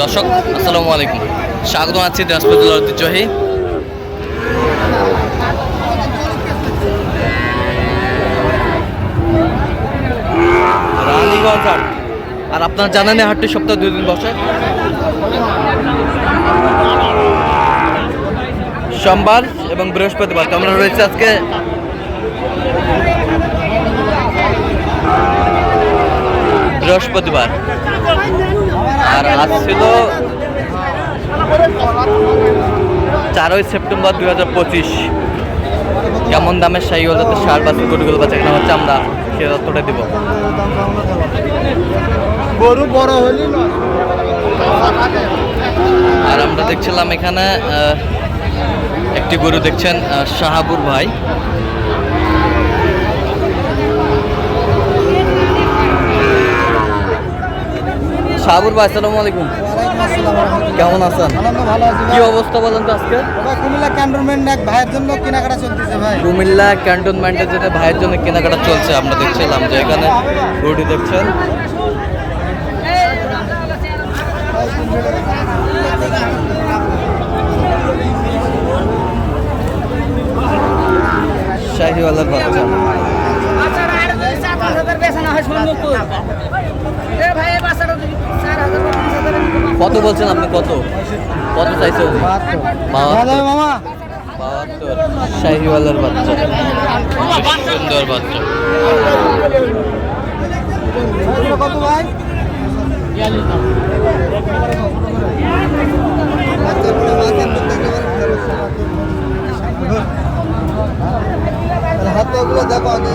দর্শক, আসসালামু আলাইকুম। স্বাগত আছি দিনাজপুর ঐতিহ্যবাহী। হাট আর আপনার জানানে হাটটি সপ্তাহে দুই দিন বসে। সোমবার এবং বৃহস্পতিবার। তো আমরা রয়েছে আজকে? বৃহস্পতিবার। আর আজ ছিল চারই সেপ্টেম্বর দুই হাজার পঁচিশ। কেমন দামের শাহী হলাতে সার বাস গরুগুলো বাচ্চা কেনা হচ্ছে আমরা সে তথ্যটা দিব। গরু বড় হলি আর আমরা দেখছিলাম এখানে একটি গরু দেখছেন শাহাবুর ভাই। শাহাবুর ভাই আসসালামু আলাইকুম। কেমন আছেন? ভালো আছি কি অবস্থা বলেন তো আজকে? কুমিল্লা ক্যান্টনমেন্ট এক ভাইয়ের জন্য কেনাকাটা চলতেছে ভাই। কুমিল্লা ক্যান্টনমেন্টে যেটা ভাইয়ের জন্য কেনাকাটা চলছে আমরা দেখছিলাম যে এখানে গরুটি দেখছেন। শাহিওয়ালার বাচ্চা। কত বলছেন আপনি কত? কত চাইছে? মামা। বাহাত্তর। শাহিওয়ালার বাচ্চা। সুন্দর বাচ্চা। কত ভাই হাতগুলো দেখো আগে।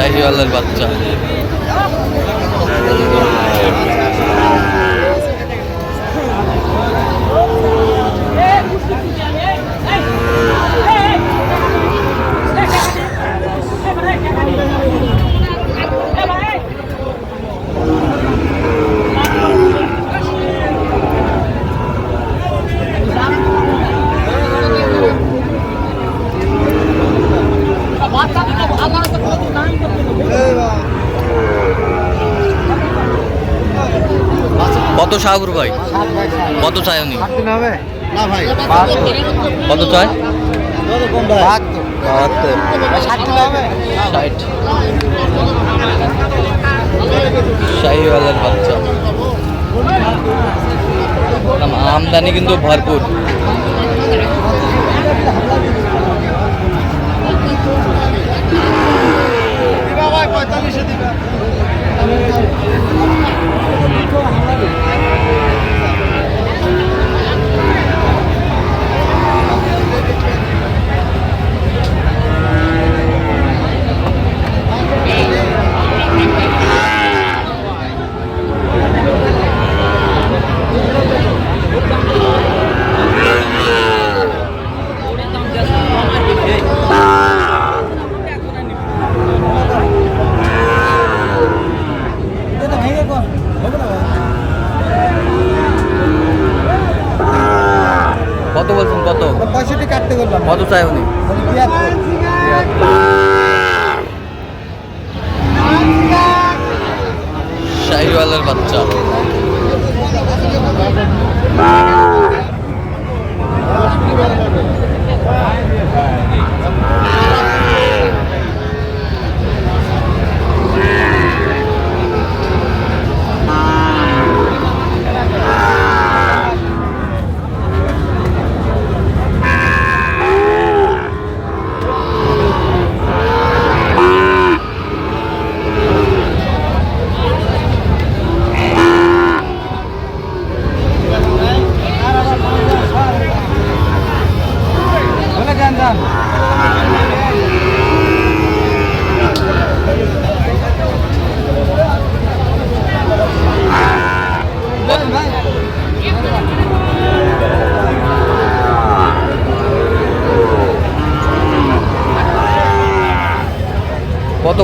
শাহিওয়ালার বাচ্চা। কত ভাই। কত চাই উনি? কত শাহিওয়ালার বাচ্চা। আমদানি কিন্তু ভরপুর। পঁয়তাল্লিশে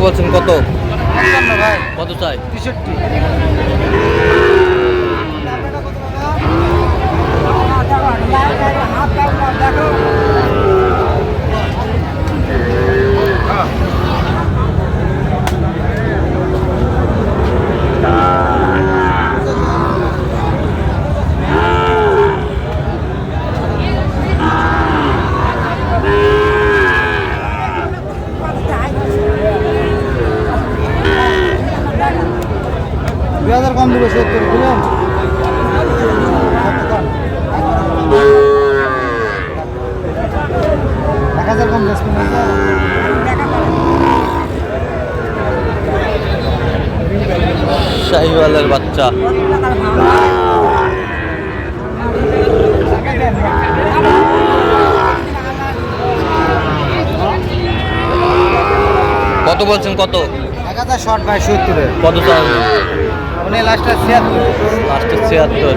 বলছেন কত? কত চাই? তেষট্টি দুই হাজার কম দেবে সত্তর বুঝলেন এক হাজার কম বেসবেন শাহিওয়ালের বাচ্চা। কত বলছেন কত? এক হাজার শর্ট ভাই সত্তরের। কত উনি লাস্টটা ছিয়াত্তর। লাস্টে ছিয়াত্তর।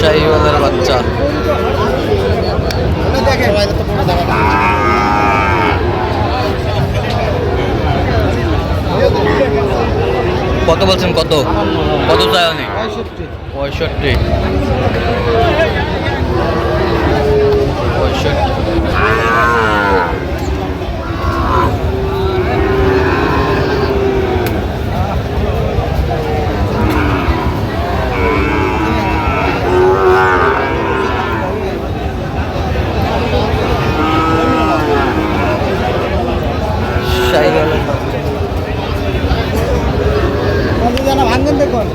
শাহিওয়ালের বাচ্চা দেখেন কত বলছেন কত? কত চাই উনি? পঁয়ষট্টি। পঁয়ষট্টি পঁয়ষট্টি শাহিওয়ালের বাচ্চা জানা ভাঙেন দেখুন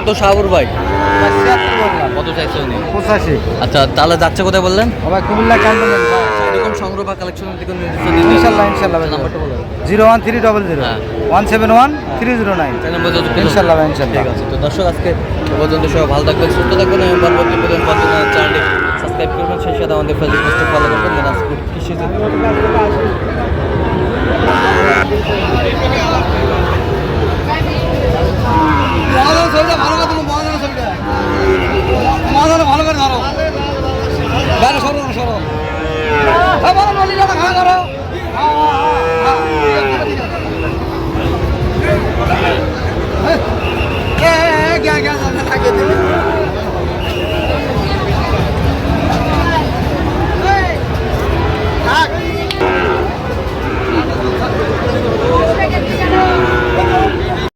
কত শাহুর ভাই? কত চাইছে উনি? পঁচাশি। আচ্ছা তাহলে যাচ্ছে কোথায় বললেন? আবার কুমিল্লা ক্যান্টনমেন্ট এরকম সংগ্রহ বা কালেকশনের দিকে ইনশাল্লাহ ইনশাল্লাহ নাম্বারটা বলো zero one three double zero. হ্যাঁ। One seven one three zero nine. পর্যন্ত ইনশাল্লাহ ভাই, ইনশাল্লাহ। ঠিক আছে তো দর্শক আজকে পর্যন্ত সবাই ভালো থাকবেন সুস্থ থাকবেন এবং পরবর্তী পর্যন্ত চ্যানেলটি সাবস্ক্রাইব করবেন। সেই সাথে আমাদের ফেসবুক পেজটি ফলো করবেন। কৃষি